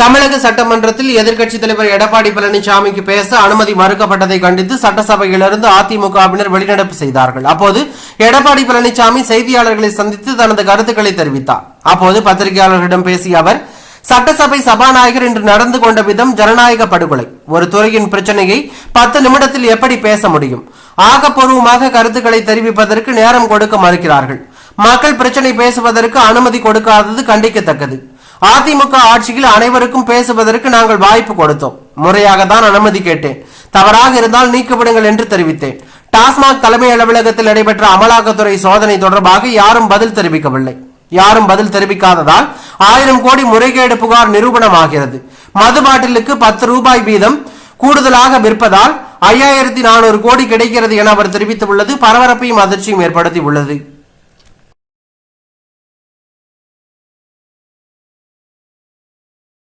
தமிழக சட்டமன்றத்தில் எதிர்க்கட்சித் தலைவர் எடப்பாடி பழனிசாமிக்கு பேச அனுமதி மறுக்கப்பட்டதை கண்டித்து சட்டசபையிலிருந்து அதிமுகவினர் வெளிநடப்பு செய்தார்கள். அப்போது எடப்பாடி பழனிசாமி செய்தியாளர்களை சந்தித்து தனது கருத்துக்களை தெரிவித்தார். அப்போது பத்திரிகையாளர்களிடம் பேசிய அவர் சட்டசபை சபாநாயகர் இன்று நடந்து கொண்ட விதம் ஜனநாயக படுகொலை. ஒரு துறையின் பிரச்சனையை பத்து நிமிடத்தில் எப்படி பேச முடியும்? ஆக்கப்பூர்வமாக கருத்துக்களை தெரிவிப்பதற்கு நேரம் கொடுக்க மறுக்கிறார்கள். மக்கள் பிரச்சனை பேசுவதற்கு அனுமதி கொடுக்காதது கண்டிக்கத்தக்கது. அதிமுக ஆட்சியில் அனைவருக்கும் பேசுவதற்கு நாங்கள் வாய்ப்பு கொடுத்தோம். முறையாக தான் அனுமதி கேட்டேன். தவறாக இருந்தால் நீக்கப்படுங்கள் என்று தெரிவித்தேன். டாஸ்மாக் தலைமை அலுவலகத்தில் நடைபெற்ற அமலாக்கத்துறை சோதனை தொடர்பாக யாரும் பதில் தெரிவிக்கவில்லை. யாரும் பதில் தெரிவிக்காததால் ஆயிரம் கோடி முறைகேடு புகார் நிரூபணமாகிறது. மது பாட்டிலுக்கு பத்து ரூபாய் வீதம் கூடுதலாக விற்பதால் ஐயாயிரத்தி நானூறு கோடி கிடைக்கிறது என அவர் தெரிவித்துள்ளது. பரபரப்பையும் அதிர்ச்சியும் ஏற்படுத்தி உள்ளது